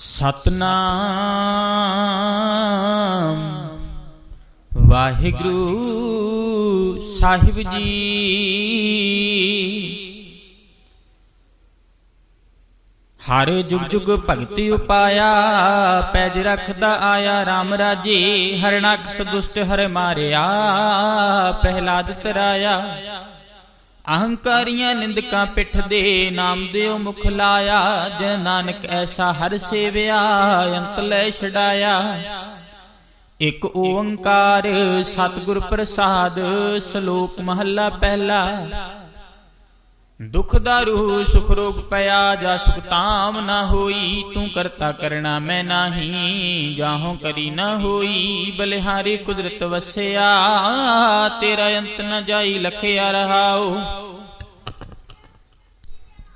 ਸਤਨਾਮ। ਵਾਹਿਗੁਰੂ ਸਾਹਿਬ ਜੀ। ਹਰ ਜੁਗ ਜੁਗ ਭਗਤੀ ਉਪਾਇਆ, ਪੈਜ ਰਖਦਾ ਆਇਆ RAM ਰਾਜੇ ਹਰਣਾਕਸ ਦੁਸ਼ਟ ਹਰ ਮਾਰਿਆ ਪਹਿਲਾਦ ਤਰਾਇਆ। ਅਹੰਕਾਰੀਆਂ ਨਿੰਦਕਾਂ ਪਿੱਠ ਦੇ ਨਾਮ ਦਿਓ ਮੁਖ ਲਾਇਆ, ਜੇ ਨਾਨਕ ਐਸਾ ਹਰ ਸੇਵਿਆ, ਅੰਤ ਲੈ ਛਡਾਇਆ। ਇਕ ਓੰਕਾਰ ਸਤਿਗੁਰ ਪ੍ਰਸਾਦ, ਸ਼ਲੋਕ ਮਹੱਲਾ ਪਹਿਲਾ। ਦੁਖ ਦਾਰੂ ਸੁਖ ਰੋਗ ਪਿਆ, ਜਾ ਸੁਖ ਤਾਮ ਨਾ ਹੋਈ, ਤੂੰ ਕਰਤਾ ਕਰਣਾ ਮੈਂ ਨਾਹੀ, ਜਾਹੋਂ ਕਰੀ ਨਾ ਹੋਈ, ਬਲਿਹਾਰੀ ਕੁਦਰਤ ਵਸਿਆ, ਤੇਰਾ ਅੰਤ ਨਾ ਜਾਈ, ਲਖਿਆ ਰਹਾਓ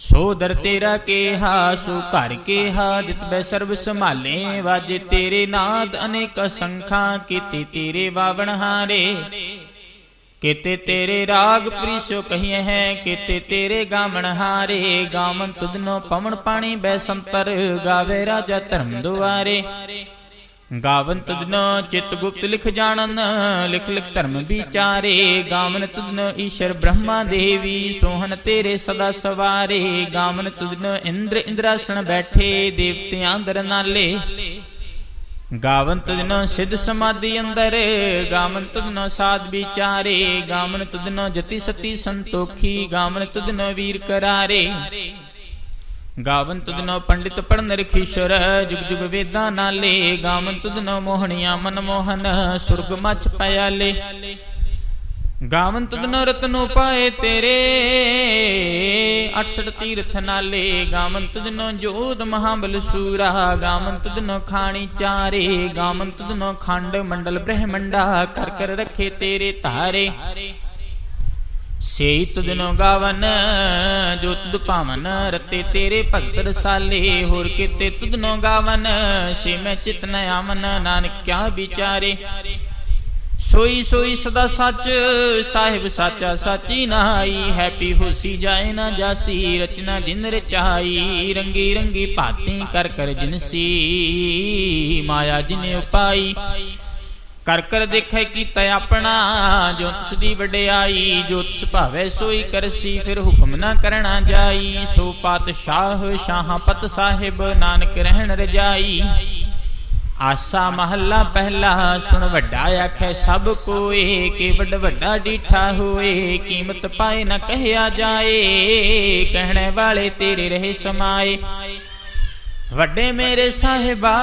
ਸੋ ਦਰ ਤੇਰਾ ਕੇਹਾ ਸੋ ਘਰ ਕੇਹਾ, ਜਿਤ ਬੈ ਸਰਬ ਸੰਭਾਲੇ, ਵਾਜੇ ਤੇਰੇ ਨਾਦ ਅਨੇਕ ਸੰਖਾਂ, ਕੀਤੇ ਤੇਰੇ ਬਾਵਣ ਹਾਰੇ। ਕੀਤੇ ਤੇਰੇ ਰਾਗ ਪ੍ਰੀਸੋ ਕਹੀਏ ਹੈ, ਕੀਤੇ ਤੇਰੇ ਗਾਵਣ ਹਾਰੇ। ਗਾਵਨ ਤੁਧਨੋ ਪਵਨ ਪਾਣੀ ਬੈ ਸੰਤਰ, ਗਾਵੇ ਰਾਜਾ ਧਰਮ ਦੁਆਰੇ। ਗਾਵਨ ਤੁਧਨੋ ਚਿਤ ਗੁਪਤ ਲਿਖ ਜਾਣਨ, ਲਿਖ ਲਿਖ ਧਰਮ ਵਿਚਾਰੇ। ਗਾਵਨ ਤੁਧਨੋ ਈਸ਼ਰ ਬ੍ਰਹਮਾ ਦੇਵੀ, ਸੋਹਣ ਤੇਰੇ ਸਦਾ ਸਵਾਰੇ। ਗਾਵਨ ਤੁਧਨੋ ਇੰਦਰ ਇੰਦਰਾਸਣ ਬੈਠੇ, ਦੇਵਤਿਆਂ ਅੰਦਰ ਨਾਲੇ। ਗਾਵਨ ਤੁਧਨੋ ਸਿੱਧ ਸਮਾਧੀ ਅੰਦਰ, ਗਾਵਨ ਤੁਧਨੋ ਸਾਧ ਵਿਚਾਰੇ। ਗਾਵਨ ਤੁਧਨੋ ਜਤੀ ਸਤੀ ਸੰਤੋਖੀ, ਗਾਵਨ ਤੁਧਨੋ ਵੀਰ ਕਰਾਰੇ। ਗਾਵਨ ਤੁਧਨੋ ਪੰਡਿਤ ਪੜਨ ਰਖੀਸ਼ਰ ਜੁਗ ਜੁਗ ਵੇਦਾਂ ਨਾਲੇ, ਗਾਵਨ ਤੁਧਨੋ ਮੋਹਣੀਆਂ ਮਨ ਮੋਹਨ, ਸੁਰਗ ਮਛ ਪਿਆਲੇ। ਗਾਵਨ ਤੁਧਨੋ ਰਤਨੋ ਪਾਏ ਤੇਰੇ 68 ਤੀਰਥ ਨਾਲੇ। ਗਾਵਨ ਤੁਧਨੋ ਜੋਧ ਮਹਾਬਲ ਸੂਰਾ, ਗਾਵਨ ਤੁਧਨੋ ਖਾਣੀ ਚਾਰੇ। ਗਾਵਨ ਤੁਧਨੋ ਖੰਡ ਮੰਡਲ ਬ੍ਰਹਮੰਡਾ, ਕਰ ਕਰ ਰੱਖੇ ਤੇਰੇ ਧਾਰੇ। सेत दिन गावन जो तुद पावन रते तेरे भगत रसाले, होर किते तुदनो गावन से मैं चितन आवन आमन नानक क्या बिचारे। सोई सोई सदा सच, साहिब साचा साची नहाई, हैप्पी होसी जाए ना जासी, रचना दिन रचाई, रंगी रंगी पाती कर कर जिनसी, माया जिने उपाई। ਕਰ ਕਰ ਦੇਖੈ ਕੀਤਾ ਆਪਣਾ, ਜੋ ਤਿਸ ਦੀ ਵਡਿਆਈ, ਜੋ ਤਿਸ ਭਾਵੇ ਸੋਈ ਕਰਸੀ, ਫਿਰ ਹੁਕਮ ਨਾ ਕਰਣਾ ਜਾਈ। ਸੋ ਪਾਤਸ਼ਾਹ ਸ਼ਾਹਪਤ ਸਾਹਿਬ, ਨਾਨਕ ਰਹਿਣ ਰਜਾਈ। ਆਸਾ ਮਹੱਲਾ ਪਹਿਲਾ, ਸੁਣ ਵੱਡਾ ਆਖੈ ਸਭ ਕੋਏ ਕਿ ਵੱਡ ਵੱਡਾ ਡੀਠਾ ਹੋਏ, ਕੀਮਤ ਪਾਏ ਨਾ ਕਹਿਆ ਜਾਏ। ਕਹਿਣੇ ਵਾਲੇ ਤੇਰੇ ਰਹੇ ਸਮਾਏ। ਵੱਡੇ ਮੇਰੇ ਸਾਹਿਬਾ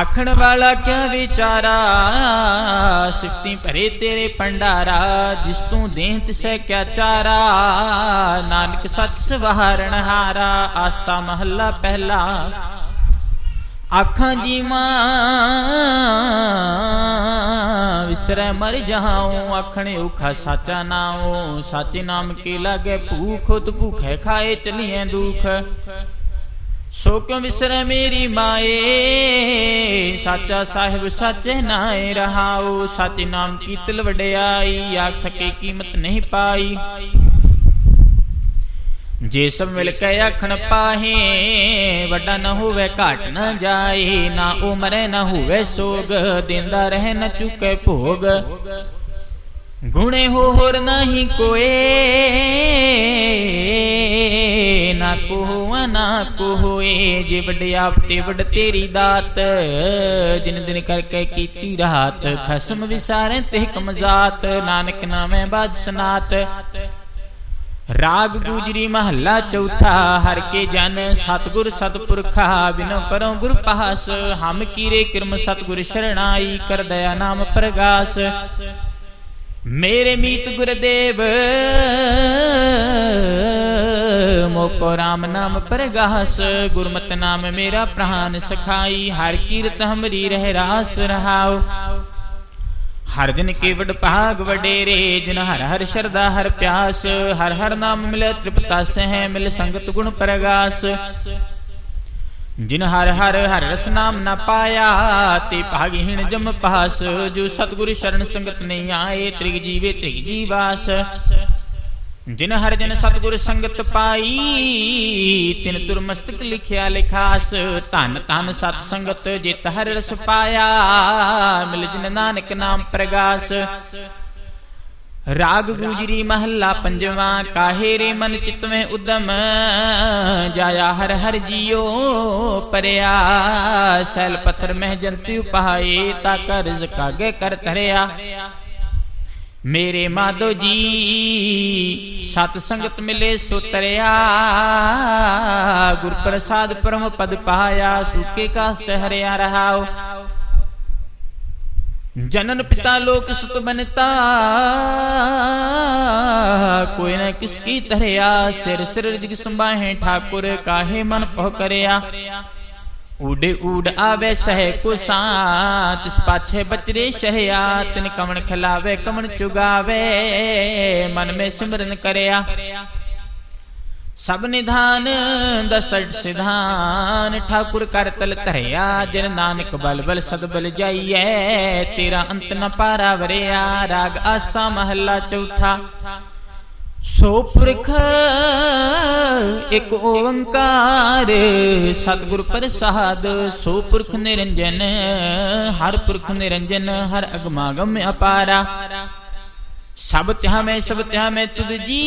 ਆਖਣ ਵਾਲਾ ਕਿਆ ਵਿਚਾਰਾ? ਸਿਫਤੀ ਭਰੇ ਤੇਰੇ ਪੰਡਾਰਾ ਜਿਸ ਤੂੰ ਦੇਹ ਤਿਸੈ ਕਿਆ ਚਾਰਾ? ਨਾਨਕ ਸੱਚ ਸਵਾਰਣ ਹਾਰਾ, ਆਸਾ ਮਹੱਲਾ ਪਹਿਲਾ। ਆਖਾਂ ਜੀਵਾਂ, ਵਿਸਰੈ ਮਰ ਜਾਉ, ਆਖਣੇ ਉਖਾ ਸਾਚਾ ਨਾਉ। ਸਾਚੇ ਨਾਮ ਕੇ ਲਾਗੇ ਭੂਖ, ਉਤ ਭੂਖੇ ਖਾਏ ਚਲੀਏ ਦੁਖ। ਸੋ ਕਿਉ ਵਿਸਰੈ ਮੇਰੀ ਮਾਏ? ਸਾਚਾ ਸਾਹਿਬ ਸਾਚੇ ਨਾਏ ਰਹਾਉ, ਸਾਚੇ ਨਾਮ ਕੀ ਤਿਲ ਵਡਿਆਈ, ਆਖ ਥਕੇ ਕੀਮਤ ਨਹੀਂ ਪਾਈ। ਜੇ ਸਭ ਮਿਲ ਕੇ ਆਖਣ ਪਾਹੇ, ਵੱਡਾ ਨਾ ਹੋਵੇ ਘਾਟ ਨਾ ਜਾਏ, ਨਾ ਉਮਰੇ ਨਾ ਹੋਵੇ ਸੋਗ, ਦਿੰਦਾ ਰਹਿ ਨਾ ਚੁਕੇ ਭੋਗ। ਗੁਣੇ ਹੋ ਹੋਰ ਨਹੀਂ ਕੋਏ। ना कोहो ना कोहो, ए जे तेरी दात। दिन दिन करके कीती रात, खसम विसारे ते कमजात नानक नामे बाद सनात। राग गुजरी महला चौथा, हर के जन सतगुर सतपुरखा। बिनो करो गुरु पास, हम कीरे किरम सतगुर शरणाई कर दया नाम प्रगास। मेरे मीत गुरुदेव ਗੁਰਦੇਵ ਮੋਕੋ ਰਾਮ ਨਾਮ ਪ੍ਰਗਾਸ, ਗੁਰਮਤਿ ਨਾਮ ਮੇਰਾ ਪ੍ਰਾਨ ਸਖਾਈ, ਹਰ ਕੀਰਤ ਹਮਰੀ ਰਹਿ ਰਾਸ ਹਰ ਜਨ ਕੇ ਵਡ ਭਾਗ ਵਡੇਰੇ, ਜਿਨ ਹਰ ਹਰ ਸ਼ਰਦਾ ਹਰ ਪਿਆਸ, ਹਰ ਹਰ ਨਾਮ ਮਿਲੇ ਤ੍ਰਿਪਤਾ ਸਹਿ ਮਿਲ ਸੰਗਤ ਗੁਣ ਪ੍ਰਗਾਸ। ਜਿਨ ਹਰ ਹਰ ਹਰ ਰਸ ਨਾਮ ਨਾ ਪਾਇਆ, ਤੇ ਭਾਗਹੀਣ ਜਮ ਪਾਸ, ਜੋ ਸਤਗੁਰ ਸ਼ਰਨ ਸੰਗਤ ਨਹੀਂ ਆਏ, ਤ੍ਰਿਗ ਜੀਵੇ ਤ੍ਰਿਗ ਜੀਵਾਸ। जिन हर जन सतगुर संगत पाई, तिन तुर मस्तक लिखिया लिखास, तन धन सत संगत जित हर रस पाया, मिल जिन नानक नाम प्रगास। राग गुजरी महला पंजवा, काहे रे मन चित में उदम? जाया हर हर जियो परया, सैल पत्थर में जंतु पहाए कर्ज कागे कर तरया मेरे माधो जी, सत संगत मिले सुतरिया, गुर प्रसाद परम पद पाया, सुखे काष्ट हरिया रहाओ। जनन पिता लोक सुत बनता, कोई न किसकी तरिया सिर सिर संबाहे ठाकुर काहे मन पह करया उडे उड़ आवे सह कुसात पाछे बचरे सहयात नि कमन खिलावे कमन चुगावे, मन में सिमरन करया। सब निधान दसठ सिधान, ठाकुर कर तल तरया जिन नानक बल बल सद बल जाइए, तेरा अंत न पारा वरिया, राग आसा महला चौथा। ਸੋ ਪੁਰਖ ਇੱਕ ਓੰਕਾਰ, ਸਤਿਗੁਰ ਪ੍ਰਸਾਦ। ਸੋ ਪੁਰਖ ਨਿਰੰਜਨ, ਹਰ ਪੁਰਖ ਨਿਰੰਜਨ, ਹਰ ਅਗਮਾਗਮ ਅਪਾਰਾ। ਸਭ ਤਿਹਾ ਮੈਂ ਸਭ ਤਿਹਾ ਮੈਂ ਤੁਧ ਜੀ,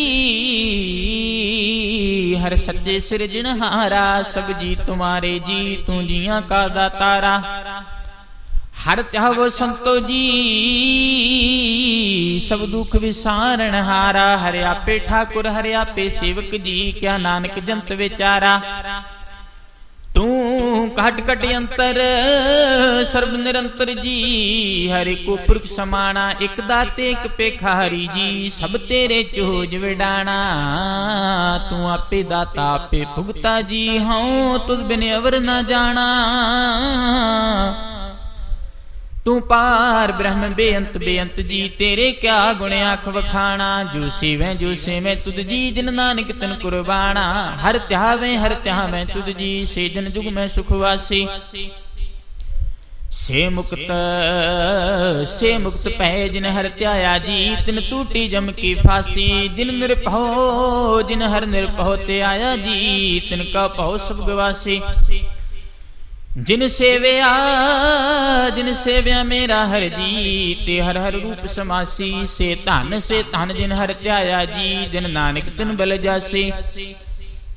ਹਰ ਸੱਚੇ ਸਿਰਜਣਹਾਰਾ। ਸਭ ਜੀ ਤੁਮਾਰੇ ਜੀ, ਤੂੰ ਜੀਆਂ ਕਾ ਦਾਤਾਰਾ। हर त्याव संतो जी, सब दुख विसारण हारा। हर आपे ठाकुर, हर आपे सेवक जी, क्या नानक जंत विचारा। तू घट घट अंतर, सर्व निरंतर जी, हरि को पुरख समाना। एक दाते, एक पेखारी जी, सब तेरे चोज विडाणा तू आपे दाता, आपे भुगता जी हाँ तुझ बिन अवर न जाना। ਤੂੰ ਪਾਰ ਬ੍ਰਹਮ ਬੇਅੰਤ ਬੇਅੰਤ ਜੀ, ਤੇਰੇ ਕਿਆ ਗੁਣ ਆਖ ਵਖਾਣਾ? ਜੋ ਸੀਵੇਂ, ਜੋ ਸੇਵੇਂ ਤੁਧ ਜੀ, ਜਿਨ ਨਾਨਕ ਤਨ ਕੁਰਬਾਨਾ ਹਰ ਧਿਆਵੇਂ ਹਰ ਧਿਆਵੇਂ ਤੁਧ ਜੀ, ਸੇ ਜਨ ਜੁਗ ਮੈਂ ਸੁਖ ਵਾਸੀ। ਸੇ ਮੁਕਤ ਸੇ ਮੁਕਤ ਪੈ ਜਿਨ ਹਰ ਧਿਆਇਆ ਜੀ, ਤਿਨ ਟੂਟੀ ਜਮ ਕੀ ਫਾਸੀ। ਜਿਨ ਨਿਰਭਉ, ਜਿਨ ਹਰ ਨਿਰਭਉ ਤੇ ਆਇਆ ਜੀ, ਤਿਨ ਕਾ ਭਉ ਸਭ ਗਵਾਸੀ। ਜਿਨ ਸੇਵਿਆ ਜਿਨ ਸੇਵਿਆ ਮੇਰਾ ਹਰ ਜੀ ਤੇ ਹਰ ਹਰ ਰੂਪ ਸਮਾਸੀ, ਸੇ ਧਨ ਸੇ ਧਨ ਜਿਨ ਹਰ ਧਿਆਇਆ ਜੀ, ਜਿਨ ਨਾਨਕ ਤਿਨ ਬਲ ਜਾਸੀ।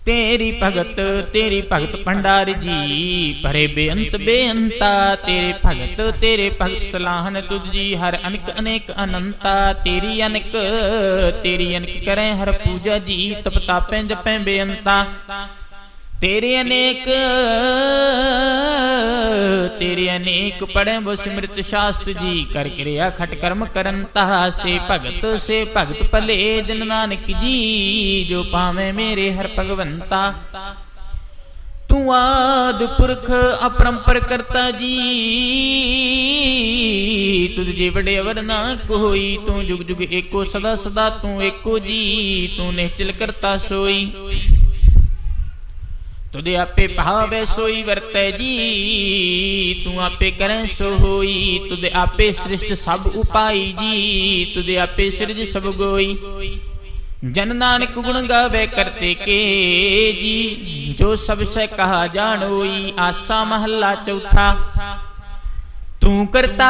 ਤੇਰੀ ਭਗਤ ਤੇਰੀ ਭਗਤ ਭੰਡਾਰ ਜੀ, ਭਰੇ ਬੇਅੰਤ ਬੇਅੰਤਾ, ਤੇਰੇ ਭਗਤ ਤੇਰੇ ਭਗਤ ਸਲਾਹਨ ਤੁਧ ਜੀ, ਹਰ ਅਨਕ ਅਨੇਕ ਅਨੰਤਾ, ਤੇਰੀ ਅਨਕ ਤੇਰੀ ਅਨਕ ਕਰੇ ਹਰ ਪੂਜਾ ਜੀ, ਤਪ ਤਾਪੈ ਜਪੈ ਬੇਅੰਤਾ। तेरे अनेक तेरे अनेक पढ़े, वो स्मृत शास्त्र जी कर क्रिया खट कर्म करन तहा से भगत से भगत पले। दिन नानक जी, जो पावे मेरे हर भगवंता। तू आद पुरख अपरंपर करता जी। तुझ जे बड़े अवर ना कोई, तू जुग जुग एको, सदा सदा तू एको जी। तू निश्चल करता सोई। ਤੁਦੇ ਆਪੇ ਭਾਵੇ ਸੋਈ ਵਰਤੈ ਜੀ, ਤੂੰ ਆਪੇ ਕਰੈ ਸੋ ਹੋਈ ਤੁਦੇ ਆਪੇ ਸ੍ਰਿਸ਼ਟ ਸਭ ਉਪਾਈ ਜੀ, ਤੁਦੇ ਆਪੇ ਸਿਰਜ ਸਭ ਗੋਈ। ਜਨ ਨਾਨਕ ਗੁਣ ਗਾਵੇ ਕਰਤੇ ਕੇ ਜੀ, ਜੋ ਸਭ ਸੇ ਕਹਾ ਜਾਣੋਈ, ਆਸਾ ਮਹੱਲਾ ਚੌਥਾ। ਤੂੰ ਕਰਤਾ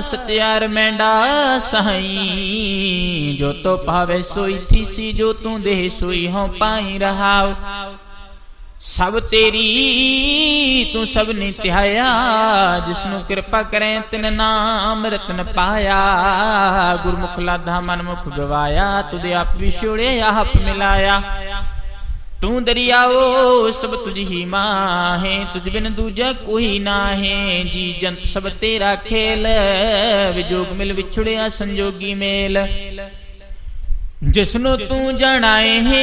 ਸਤਿਆਰ ਮੈਂਡਾ ਸਹਾਈ ਜੋ ਤੋ ਪਾਵੇ ਸੋਈ ਥੀਸੀ ਜੋ ਤੂੰ ਦੇਹ ਸੋਈ ਹਉ ਪਾਈ ਰਹਾਉ। ਸਭ ਤੇਰੀ, ਤੂੰ ਸਭ ਨੇ ਧਿਆਇਆ। ਜਿਸ ਨੂੰ ਕਿਰਪਾ ਕਰੇ, ਤਿਨ ਨਾਮ ਰਤਨ ਪਾਇਆ। ਗੁਰਮੁਖ ਲਾਧਾ ਮਨ ਮੁਖ ਗਵਾਇਆ ਤੁਦੇ ਆਪ ਵਿਛੋੜੇ ਆਪ ਮਿਲਾਇਆ। ਤੂੰ ਦਰਿਆਓ, ਸਭ ਤੁਝ ਹੀ ਮਾਹੇ, ਤੁਝ ਬਿਨ ਦੂਜਾ ਕੋਈ ਨਾਹੇ। ਜੀ ਜੰਤ ਸਭ ਤੇਰਾ ਖੇਲ, ਵਿਜੋਗ ਮਿਲ ਵਿਛੜਿਆ ਸੰਜੋਗੀ ਮੇਲ। ਜਿਸਨੂੰ ਤੂੰ ਜਾਣਾਏ ਹੈ,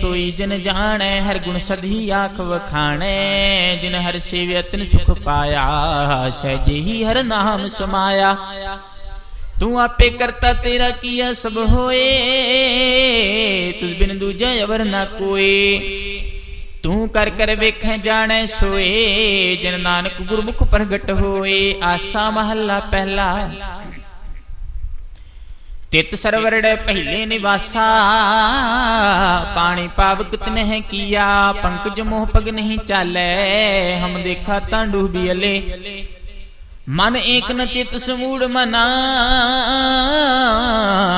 ਸੋਈ ਜਨ ਜਾਣੈ, ਹਰ ਗੁਣ ਸਧੀ ਆਖ ਵਖਾਣੈ। ਜਿਨ ਹਰ ਸੇਵਿਆ ਤਿਨ ਸੁਖ ਪਾਇਆ, ਸਹਿਜੇ ਹੀ ਹਰ ਨਾਮ ਸਮਾਇਆ। ਤੂੰ ਆਪੇ ਕਰਤਾ ਤੇਰਾ ਕੀਆ ਸਭ ਹੋਏ ਤੁਝ ਬਿਨ ਦੂਜਾ ਅਵਰ ਨਾ ਕੋਏ। ਤੂੰ ਕਰ ਕਰ ਵੇਖੈ ਜਾਣੈ ਸੋਏ, ਜਨ ਨਾਨਕ ਗੁਰਮੁਖ ਪ੍ਰਗਟ ਹੋਏ, ਆਸਾ ਮਹੱਲਾ ਪਹਿਲਾ। ਤਿਤ ਸਰਵਰੜ ਪਹਿਲੇ ਨਿਵਾਸਾ, ਪਾਣੀ ਪਾਵਕ ਤਨਹਿ ਕੀਆ, ਪੰਕਜ ਮੋਹ ਪਗ ਨਹੀਂ ਚਾਲੈ, ਹਮ ਦੇਖਾ ਤਾਂ ਡੂਬੀ ਅਲੇ। ਮਨ ਏਕ ਨ ਚਿਤ ਸਮੂੜ ਮਨਾ।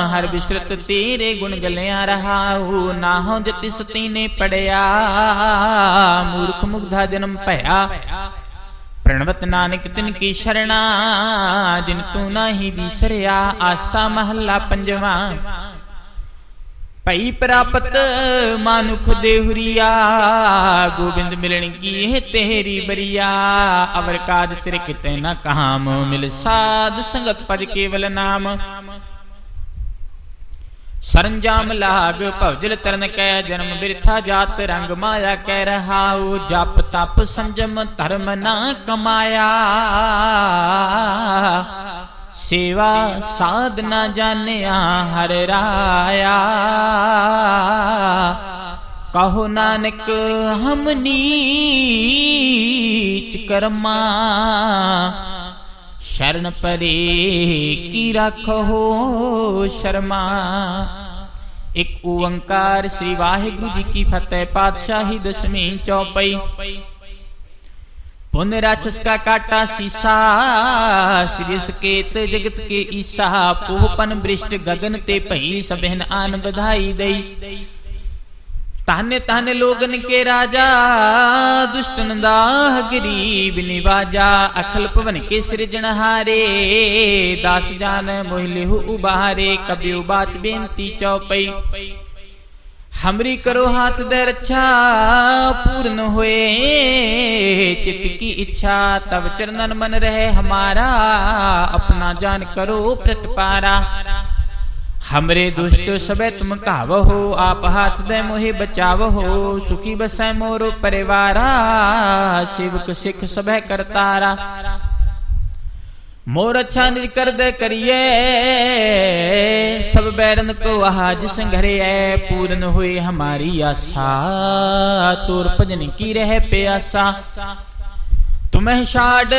ਹਰ ਬਿਸਰਤ ਤੇਰੇ ਗੁਣ ਗਲਿਆ ਰਹਾਉ। ਨਾਹੋ ਜਿਤਿਸ਼ ਜਤਿ ਸਤੀ ਪੜਿਆ। ਮੂਰਖ ਮੁਗਧਾ ਜਨਮ ਭਇਆ। ਪ੍ਰਣਵਤ ਨਾਨਕ ਤਿਨ ਕੀ ਸ਼ਰਣਾ। ਜਿਨ ਤੂੰ ਨਾਹੀ ਵਿਸਰਿਆ। ਆਸਾ ਮਹੱਲਾ ਪੰਜਵਾਂ। ਭਈ ਪ੍ਰਾਪਤ ਮਾਨੁਖ ਦੇਹੁਰੀਆ ਗੋਬਿੰਦ ਮਿਲਣ ਕੀ ਤੇਰੀ ਬਰੀਆ? ਅਵਰ ਕਾਜ ਤੇਰੇ ਕਿਤੇ ਨਾ ਕਾਮ ਮਿਲ, ਸਾਧ ਸੰਗਤ ਪਜ ਕੇਵਲ ਨਾਮ। ਸਰੰਜਾਮ ਲਾਗ ਭਵਜਲ ਤਰਨ ਕੈ, ਜਨਮ ਬਿਰਥਾ ਜਾਤ ਰੰਗ ਮਾਇਆ ਕਹਿ ਰਹਾਉ, ਜਪ ਤਪ ਸੰਜਮ ਧਰਮ ਨਾ ਕਮਾਇਆ। सेवा साधना जाने हर राया। कहो नानक, हम नीच कर्मा। शरण परे की रखो शर्मा। एक ओंकार श्री वाहिगुरु जी की फतेह पातशाही दसवीं चौपाई। पुन राक्षस का काटा शीशा श्री सकेत जगत के ईशा पोहपन वृष्ट गगन ते पही सबहन आन बधाई दई। ताने ताने लोगन के राजा, दुष्ट नंदाह गरीब निवाजा, अखल पवन के सृजन हारे दास जान मोहले उबारे कबियो बात बेनती चौपई। हमरी करो हाथ दे रक्षा अच्छा, पूर्ण हुए। चित की इच्छा, तब चरणन मन रहे हमारा। अपना जान करो प्रतिपारा हमरे दुष्ट सबे तुम कहाव हो आप हाथ दे मोहे बचाव हो सुखी बसे मोरो परिवारा, शिवक सिख सबे करतारा। मोर अच्छा निज कर दे करिए। सब बैरन को आज संघरिए। पूर्ण हुई हमारी आशा। तोर भजन की रह प्यासा। तुम्हें शाड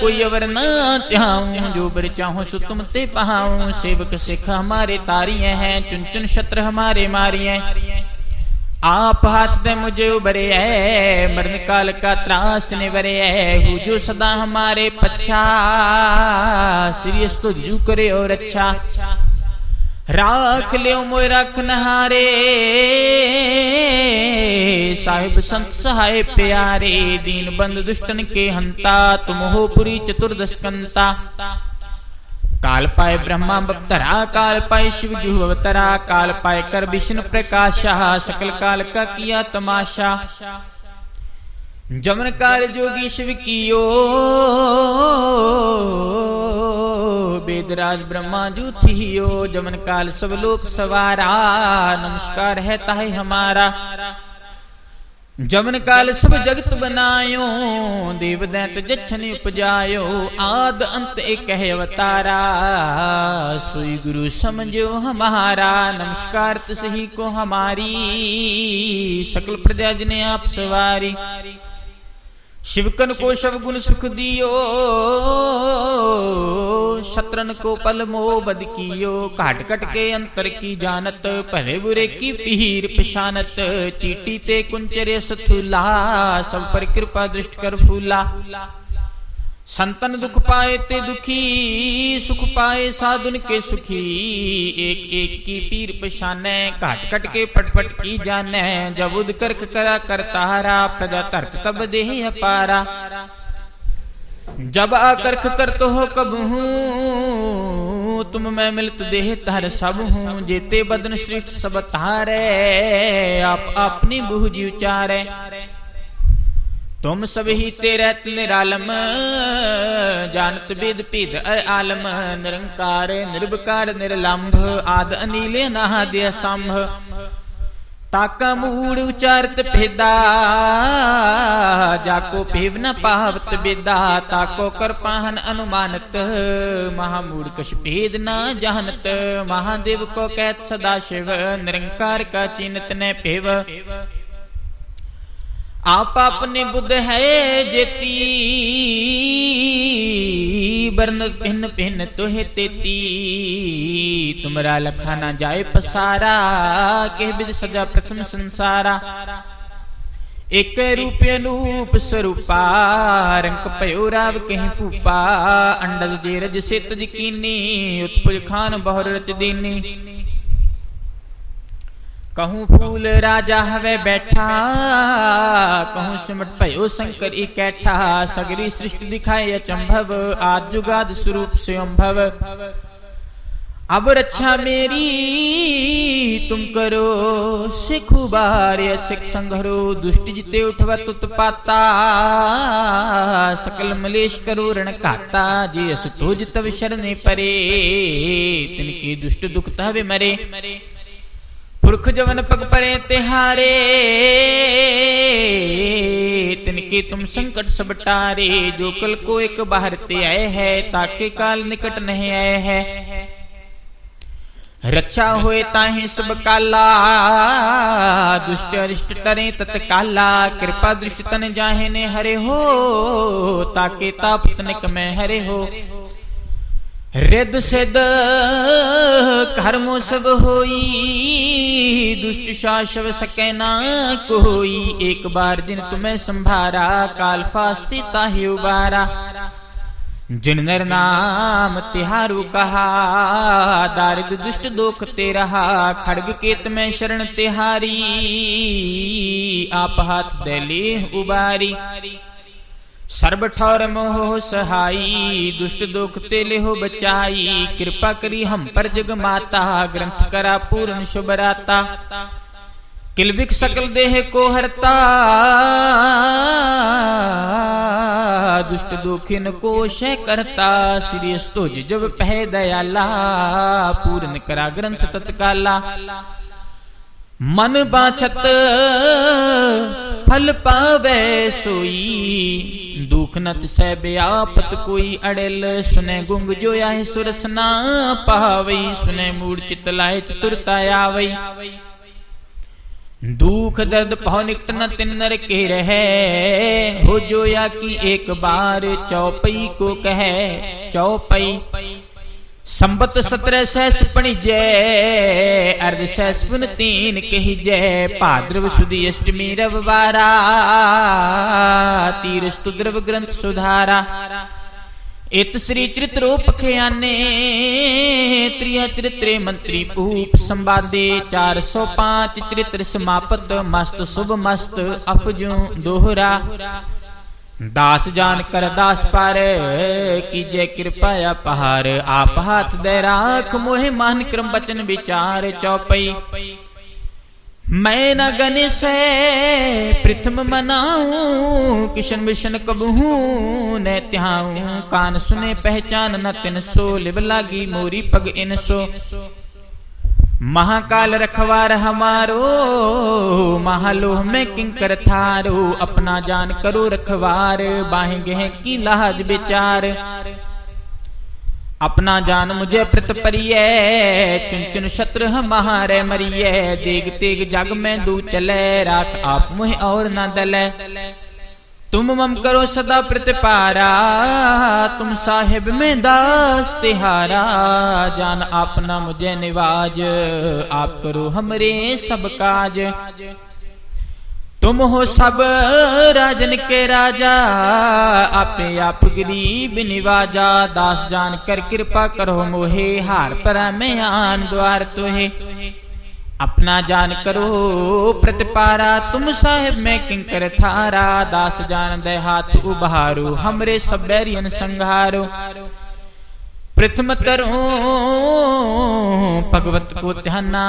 कोई अवर न त्याऊं। जो बर चाहो सो तुम ते पहाऊं सेवक सिख हमारे तारिये हैं। चुन चुन शत्र हमारे मारिये आप हाथ दे मुझे उबरे है मरण काल का त्रास निवरे है हु जो सदा हमारे पच्छा श्री तो जू करे और अच्छा राख लियो मोय रखन हारे साहिब संत सहाय प्यारे दीन बंद दुष्टन के हंता तुम हो पुरी चतुर्दश कंता काल पाए ब्रह्मा बप्तरा काल पाए शिव जु अवतरा काल पाए कर विष्णु प्रकाशा, सकल काल का किया तमाशा। जमन काल जोगी शिव कियो वेदराज ब्रह्मा जू थियो जमन काल सब लोक सवारा, नमस्कार है ताहे हमारा। जमन काल सब जगत बनायो देव दैत जछन उपजायो आद अंत एक है अवतारा सोई गुरु समझो हमारा नमस्कार सही को हमारी सकल प्रजा जिने आप सवारी शिवकन को शब गुण सुख दियो शत्रन को पल मोह बद कियो काट कट के अंतर की जानत पहले बुरे की पीर पिशानत चीटी ते कुंचरे सथुला सब पर कृपा दृष्ट कर फूला संतन दुख पाए ते दुखी, सुख पाए साधुन के सुखी। एक एक की पीर पशाने काट कट के पटपट की जाने। जब उद करक करा करतारा प्रजा तर्क तब देह अपारा। जब आकर्ख कर तो हो कब हूँ, तुम मैं मिलत देह तार सब हूँ। जेते बदन श्रेष्ठ सब तारे, आप अपनी बुझी उचारे। तुम सब ही तेरे निरालम, जानत वेद पेद आलम, निरंकार निर्भकार निर्लंभ, आद अनिल संभ ताका मूड उचारत भेदा, जाको भेव न पावत बेदा, ताको कर पाहन अनुमानत महामूड कश भेद न जानत। महादेव को कहत सदा शिव, निरंकार का चिन्हत न पेव। आप अपने बुद्ध है जेती बरन भिन्न भिन्न तुहे तेती। तुमरा लखाना जाए पसारा के विद सजा प्रथम संसारा। एक रूप अनूप स्वरूपा, रंक पयो राव कहीं पूपा। अंडज जे रज से तज कीनी, उत्पुज खान बहुर रच दीनी। कहूँ फूल राजा हवे बैठा कहूँ सिमट पयो शंकर इकैठा सगरी सृष्टि दिखाए अचंभव आज जुगाद स्वरूप से अम्भव। अब रक्षा मेरी तुम करो सिखु बार सिख संघरो दुष्ट जिते उठवा तुत पाता सकल मलेश करो रण काता जी अस तुझ तव शरणे परे तिनकी दुष्ट दुख तवे मरे। पुरख जवन पग परे तिहारे, तिनके तुम संकट सब टारे। जो कल को एक बाहर ते आए है, ताके काल निकट नहीं आए है। रक्षा होए ताहे सब काला, दुष्ट अरिष्ट तरे तत्काला कृपा दृष्ट तन जाहे ने हरे हो, ताके ताप तनिक में हरे हो। ਰਿੱਧ ਸਿੱਧ ਕਰਮੋ ਸਭ ਹੋਈ, ਦੁਸ਼ਟ ਸ਼ਾਸ਼ਵ ਸਕੈ ਨਾ ਕੋਈ। ਇੱਕ ਬਾਰ ਦਿਨ ਤੁਮੇ ਸੰਭਾਰਾ, ਕਾਲ ਫਾਸਤੀ ਤਾਹੀ ਉਬਾਰਾ। ਜਿਨ ਨਰ ਨਾਮ ਤਿਹਾਰੂ ਕਹਾ, ਦਾਰਿਦ ਦੁਸ਼ਟ ਦੁਖ ਤੇ ਰਹਾ। ਖੜਗ ਕੇਤ ਮੈਂ ਸ਼ਰਨ ਤਿਹਾਰੀ, ਆਪ ਹੱਥ ਦੇ ਲੀਹ ਉਬਾਰੀ। सर्ब ठौर मोह सहाई दुष्ट दुख तेले हो बचाई कृपा करी हम पर जग माता ग्रंथ करा पूर्ण शुभराता किलबिक सकल देह को हरता दुष्ट दुखिन को शय करता श्री स्तुज जब पह दयाला पूर्ण करा ग्रंथ तत्काला मन बाछत, फल पावे सोई। दुख नत सह ब्यापत कोई अड़ल, सुने गुंग जो आए सुरसना पावई सुने मूड चित लाए चतुरता आवई दुख दर्द पहो निकट न तिन नर के रहे। हो जोया की एक बार चौपई को कहे। चौपई ਸੰਬਤ 17 ਸਹਿਸ ਪਣੀਜੈ, ਅਰਧ ਸਹਿਸ ਪੁਨ ਤੀਨ ਕਹੀਜੈ, ਭਾਦਰਵ ਸੁਦੀ ਅਸ਼ਟਮੀ ਰਵਵਾਰਾ, ਤੀਰਸ ਤੁਦਰਵ ਗ੍ਰੰਥ ਸੁਧਾਰਾ। ਇਤ ਸ੍ਰੀ ਚਰਿਤ ਰੂਪ ਖਿਆਨੇ, ਤ੍ਰਿਆ ਚਰਿਤਰੇ ਮੰਤਰੀ ਭੂਪ ਸੰਵਾਦੇ 405 ਚਰਿਤ੍ਰ ਸਮਾਪਤ, ਮਸਤ ਸੁਭ ਮਸਤ ਅਪਜੂ ਦੋਹਰਾ। दास जान कर दास पार की जय कृपा पहार। आप हाथ दे राख, मोहे मान क्रम बचन विचार चौपई। मैं न गणेश प्रथम मनाऊं, किशन विशन कब हूँ न त्याऊं। कान सुने पहचान न तिन सो लिब लागी मोरी पग इन सो महाकाल रखवार हमारो, महालोह में किंकर थारो, अपना जान करो रखवार, बाहें गह की लाज विचार अपना जान मुझे प्रत परिय, चुन चुन शत्रु हमारे मरिय। देग तेग जग में दू चले, रात आप मुहे और न दले। तुम मम करो सदा प्रतिपारा, तुम साहिब में दास तिहारा, जान आपना मुझे निवाज, आप करो हमरे सब काज। तुम हो सब राजन के राजा, आपे आप गरीब निवाजा, दास जान कर कृपा करो मोहे, हार पर मैं आन द्वार तुहे। अपना जान करो, प्रतिपारा तुम साहेब में किंकर थारा, दास जान दे हाथ उबारो हमरे सब बैरियन संघारो। प्रथम तरो भगवत को ध्याना,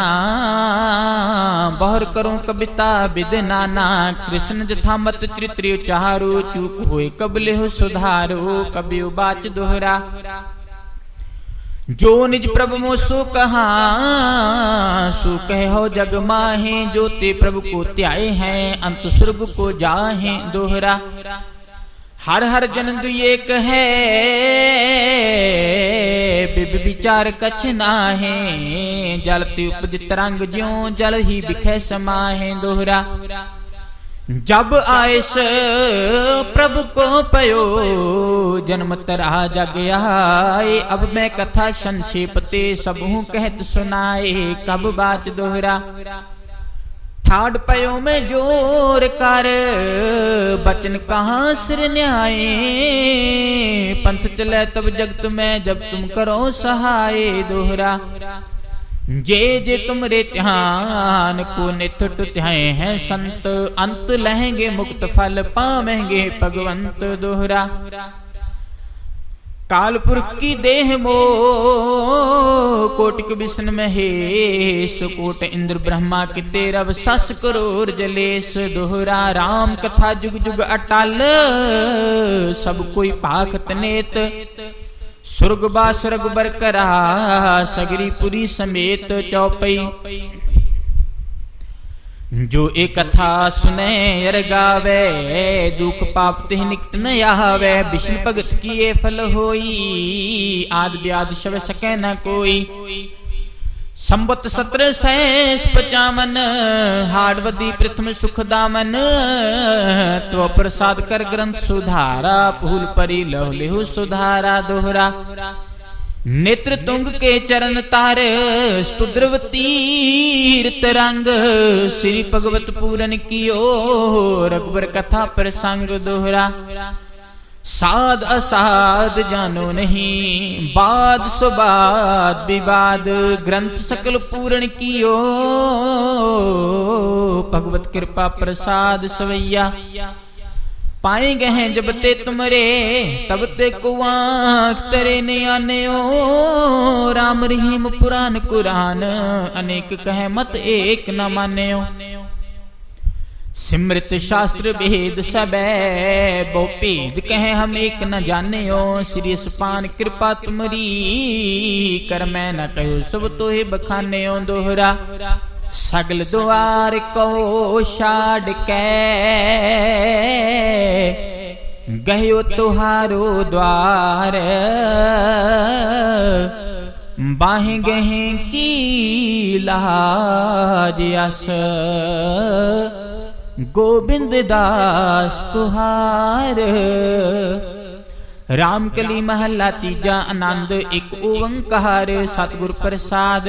बहुर करो कविता विद नाना, कृष्ण जथा मत चरित्र चारो, चूक हुए कबले हो सुधारो कभी बाच दोहरा। जो निज प्रभु मो सो कहा हो जग माहे जो ते प्रभु को त्याय हैं, अंत स्वर्ग को जाहे दोहरा। हर हर जन एक है विचार कछ नाहे जलती उपज तरंग ज्यो, जल ही बिखे समाहे दोहरा। जब आयस प्रभु को पयो, जन्म तरा आए। अब मैं कथा संक्षेप ते सब कहत सुनाए। कब बात दोहरा? ठाड पयो में ज़ोर कर, बचन कहाँ सिर न्याय पंथ चले तब जगत में जब तुम करो सहाय दोहरा। जे जे तुम रे ध्यान को निथ टुत्याए हैं संत, अंत लहेंगे मुक्त फल पावेंगे भगवंत दोहरा। कालपुरख की देह मो कोटिक विष्णु महेश, कोट इंद्र ब्रह्मा की तेरव सस करोर जलेश दोहरा। राम कथा जुग जुग अटल, सब कोई पाखत नेत। ਸੁਰਗ ਬਾ ਸੁਰਗ ਬਰਕ ਰਹਾ ਸਗਰੀ ਪੁਰੀ ਸਮੇਤ ਚੌਪਈ। ਜੋ ਇਹ ਕਥਾ ਸੁਨੇ, ਅਰ ਗਾਵੇ, ਦੁਖ ਪਾਪ ਤਿਹ ਨਿਕਟ ਨ ਆਵੇ ਵਿਸ਼ਨ ਭਗਤ ਕੀ ਇਹ ਫਲ ਹੋਈ, ਆਦ ਬਿਆਦ ਸ਼ਵ ਸਕੈ ਨ ਕੋਈ। ਸੰਬਤ 1755 ਹਾੜਵਦੀ ਪ੍ਰਥਮ ਸੁਖ ਦਾਮਨ। ਤਵ ਪ੍ਰਸਾਦ ਕਰ ਗ੍ਰੰਥ ਸੁਧਾਰਾ, ਭੂਲ ਪਰੀ ਲਹੁ ਲਿਹੁ ਸੁਧਾਰਾ ਦੋਹਰਾ। ਨੇਤਰ ਤੁੰਗ ਕੇ ਚਰਨ ਤਾਰ ਸੁਦਰਵ ਤੀਰ ਤਰੰਗ ਸ੍ਰੀ ਭਗਵਤ ਪੂਰਨ ਕੀਓ ਰਗਵਰ ਕਥਾ ਪ੍ਰਸੰਗ ਦੋਹਰਾ। साध असाध जानो नहीं बाद सुबाद विवाद, ग्रंथ सकल पूर्ण कियो। भगवत कृपा प्रसाद सवैया। पाए गए हैं जब ते तुमरे, तब ते को तेरे ने आने ओ राम रहीम पुराण कुरान, अनेक कहे मत एक न माने सिमृत शास्त्र भेद सब बो भेद कहे हम एक न जाने श्री सुपान कृपा तुमरी, कर मैं न कहो सब तो ही बखाने दोहरा। सगल द्वार को छाड़ के गयो तुहारो द्वार। बाहे गहे की लाज अस। गोविंद दास तुहार। राम कली महला तीजा आनंद, एक ओंकार सतगुर प्रसाद।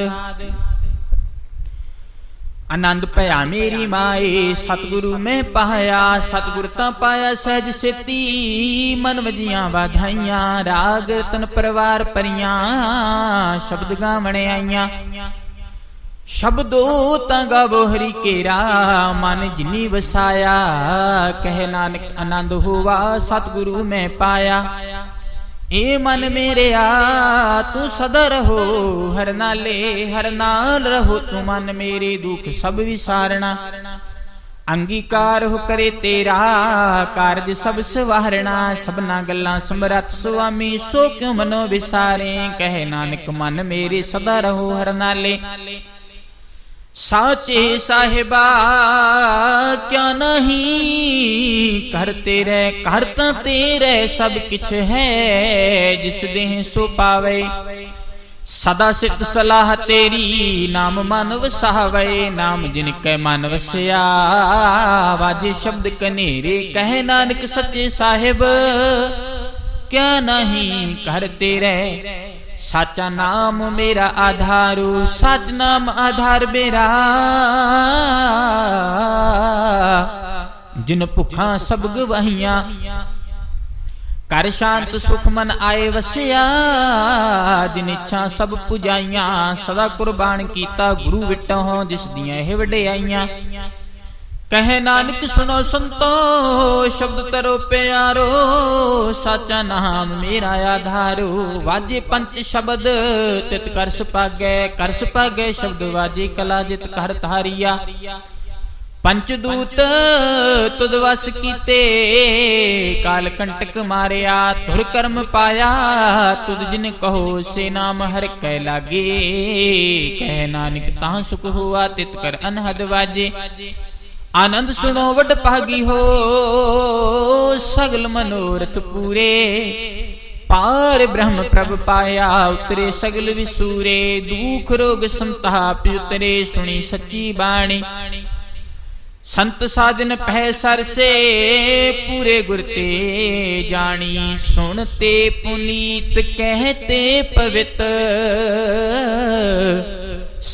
आनंद पाया मेरी माए, सतगुरु में पाया, सतगुरु ता पाया सहज सेती मन वजिया वाधाइया राग तन परिवार परिया, शब्द गावने आईया शब्दो तगो हरि केरा, मन जिनी वसाया। कह नानक, आनंद हुआ, सतगुरु में पाया। ए मन मेरे आ, तू सदा रहो हर नाले, हर नाल रहो, तू मन मेरे दुख सब विसारना अंगीकार हो करे तेरा कार्य सब सवारना सबना गल्ला समरथ स्वामी, सो क्यों मनो विसारे? कहे नानक, मन मेरे सदा रहो, हर नाले। ਸਾਚੇ ਸਾਹਿਬਾ, ਕਿਆ ਨਹੀਂ ਕਰ ਤੇਰੇ, ਘਰ ਤਾਂ ਤੇਰੇ ਸਭ ਕਿਛ ਹੈ, ਜਿਸ ਦੇਹ ਸੋ ਪਾਵੇ। ਸਦਾ ਸਿੱਧ ਸਲਾਹ ਤੇਰੀ, ਨਾਮ ਮਨ ਵਸਾਵੇ, ਨਾਮ ਜਿਨ ਕੈ ਮਨ ਵਸਿਆ। ਵਾਜੇ ਸ਼ਬਦ ਕਨੇਰੇ, ਕਹਿ ਨਾਨਕ ਸੱਚੇ ਸਾਹਿਬ, ਕਿਆ ਨਹੀਂ ਕਰ ਤੇਰੇ ਸਾਚਾ ਨਾਮ ਮੇਰਾ ਆਧਾਰੂ, ਸਚ ਨਾਮ ਆਧਾਰ ਮੇਰਾ। ਜਿਨ ਭੁੱਖਾਂ ਸਭ ਗਵਾਹੀਆਂ ਕਰ ਸ਼ਾਂਤ ਸੁਖ ਮਨ ਆਏ ਵਸਿਆ। ਜਿਨ ਇੱਛਾ ਸਭ ਪੁਜਾਈਆਂ, ਸਦਾ ਕੁਰਬਾਨ ਕੀਤਾ, ਗੁਰੂ ਵਿਟਹੁ ਜਿਸ ਦੀਆਂ ਇਹ ਵਡਿਆਈਆਂ। ਕਹੇ ਨਾਨਕ ਸੁਨੋ ਸੰਤੋ ਸ਼ਬਦ ਤਰੋ ਪਿਆਰੋ ਸਾਚਾ ਨਾਮ ਮੇਰਾ ਆਧਾਰੋ ਵਾਜੇ ਪੰਚ ਸ਼ਬਦ ਤਿਤ ਕਰ ਸੁਪਾਗੈ ਕਰ ਸੁਪਾਗੈ ਸ਼ਬਦ ਵਾਜੇ ਕਲਾ ਜਿਤ ਕਰ ਧਾਰੀਆ ਪੰਚ ਦੂਤ ਤੁਧ ਵਸ ਕੀਤੇ ਕਾਲ ਕੰਟਕ ਮਾਰਿਆ ਤੁਰ ਕਰਮ ਪਾਇਆ ਤੁਧ ਜਿਨ ਕਹੋ ਸੇ ਨਾਮ ਹਰ ਕੈ ਲਾਗੇ ਕਹਿ ਨਾਨਕ ਤਾਂ ਸੁਖ ਹੁਆ ਤਿਤ ਕਰ ਅਨਹਦ ਵਾਜੇ ਆਨੰਦ ਸੁਣੋ, ਵੱਡ ਭਾਗੀ ਹੋ। ਸਗਲ ਮਨੋਰਥ ਪੂਰੇ। ਪਾਰ ਬ੍ਰਹਮ ਪ੍ਰਭ ਪਾਇਆ, ਉਤਰੇ ਸਗਲ ਵਿਸੂਰੇ। ਦੁਖ ਰੋਗ ਸੰਤਾਪ ਉਤਰੇ, ਸੁਣੀ ਸੱਚੀ ਬਾਣੀ। ਸੰਤ ਸਾਧਨ ਪਹਿ ਸਰਸੇ, ਪੂਰੇ ਗੁਰ ਤੇ ਜਾਣੀ। ਸੁਣ ਤੇ ਪੁਨੀਤ ਕਹਤੇ ਪਵਿੱਤ।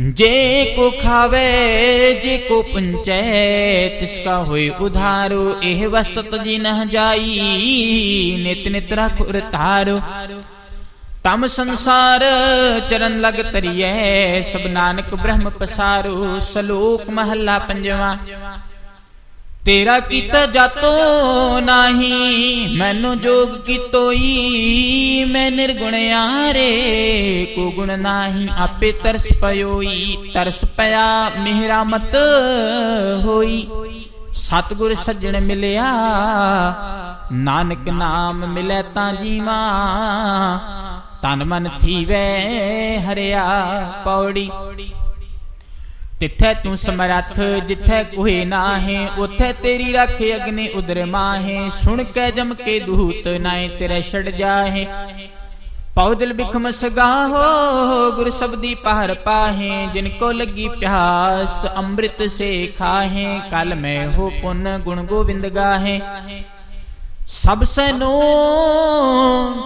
ਜੇ ਕੋ ਖਾਵੇ ਜੇ ਕੋ ਪੁੰਚੈ ਤਿਸ ਕਾ ਹੋਏ ਉਧਾਰੋ ਇਹ ਵਸਤਤ ਜੀ ਨਹ ਜਾਈ ਨਿਤ ਨਿਤ ਰਖ ਉਰਤਾਰੋ ਤਮ ਸੰਸਾਰ ਚਰਨ ਲਗ ਤਰੀਐ ਸਭ ਨਾਨਕ ਬ੍ਰਹਮ ਪਸਾਰੋ ਸਲੋਕ ਮਹੱਲਾ ਪੰਜਵਾ ਤੇਰਾ ਕੀਤਾ ਜਾਤੋ ਨਾਹੀ, ਮੈਨੂੰ ਜੋਗ ਕੀਤੋਈ, ਮੈਂ ਨਿਰਗੁਣ ਆਰੇ ਕੋ ਗੁਣ ਨਾਹੀ ਆਪੇ ਤਰਸ ਪਇਓਈ ਤਰਸ ਪਿਆ ਮਿਹਰਾ ਮਤ ਹੋਈ। ਸਤਗੁਰ ਸੱਜਣ ਮਿਲਿਆ, ਨਾਨਕ ਨਾਮ ਮਿਲੇ ਤਾਂ ਜੀਵਾ, ਤਨ ਮਨ ਥੀਵੇ ਹਰਿਆ ਪੌੜੀ। तिथे तू समरथ, जिथे कुहे नाहे, उथे तेरी रख अग्नि उदर माहे। सुन के जम के दूत नाए, तेरे छड़ जाहे। पौदल बिखम सगाहो, गुरु सबदी पार पाहे। जिनको लगी प्यास, अमृत से खाहे। कल मैं हो पुन गुण गोविंद गाहे। ਸਭ ਸਨੋ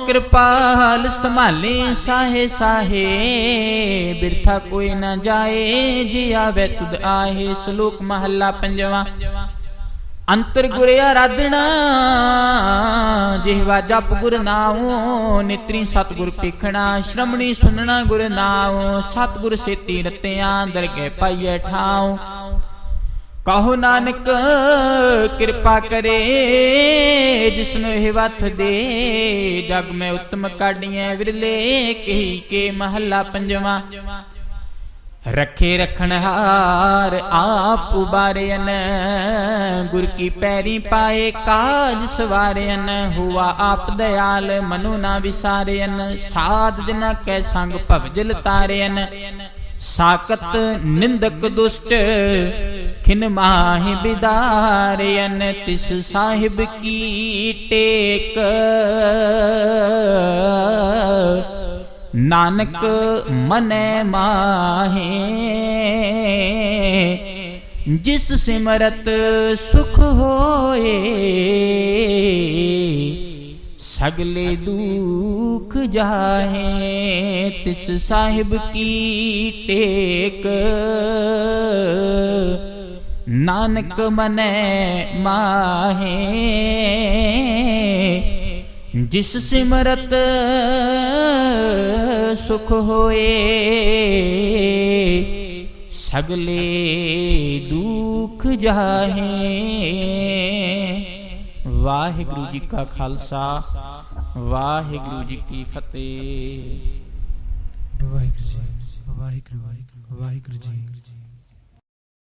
ਕਿਰਪਾਲ ਸੰਭਾਲੇ ਸਾਹੇ ਸਾਹੇ, ਬਿਰਥਾ ਕੋਈ ਨਾ ਜਾਏ, ਜੀ ਆਵੇ ਤੁਧ ਆਹੇ, ਸ਼ਲੋਕ ਮਹੱਲਾ ਪੰਜਵਾਂ। ਅੰਤਰ ਗੁਰ ਆਰਾਧਣਾ ਜਿਹਵਾ ਜਪ ਗੁਰ ਨਾਉ, ਨਿਤਰੀ ਸਤਗੁਰ ਪੇਖਣਾ ਸ਼ਰਮਣੀ ਸੁਨਣਾ ਗੁਰ ਨਾਉ, ਸਤਗੁਰ ਸੇਤੀ ਰਤਿਆਂ ਦਰਗੇ ਪਾਈਏ ਠਾਉ। कहो नानक, कृपा करे, जिसनु हिवथ दे, जग में उत्तम काडिए विरले, कही के महला पंजवा। रखे रखन हार, आप उबारयन गुर की पैरी पाए काज सवारयन हुआ आप दयाल, मनु ना विसारयन सात दिन कै संग भवजल तारयन ਸਾਕਤ ਨਿੰਦਕ ਦੁਸ਼ਟ, ਖਿਨ ਮਾਹਿ ਬਿਦਾਰਿਯਨ ਤਿਸ ਸਾਹਿਬ ਕੀ ਟੇਕ? ਨਾਨਕ ਮਨੈ ਮਾਹੇ, ਜਿਸ ਸਿਮਰਤ ਸੁਖ ਹੋਏ सगले दुख जाहे तिस साहिब की टेक। नानक मन माहे, जिस सिमरत सुख होए सगले दुख जाए ਵਾਹਿਗੁਰੂ ਜੀ ਕਾ ਖਾਲਸਾ ਵਾਹਿਗੁਰੂ ਜੀ ਕੀ ਫਤਿਹ। ਵਾਹਿਗੁਰੂ ਜੀ ਵਾਹਿਗੁਰੂ ਵਾਹਿਗੁਰੂ ਜੀ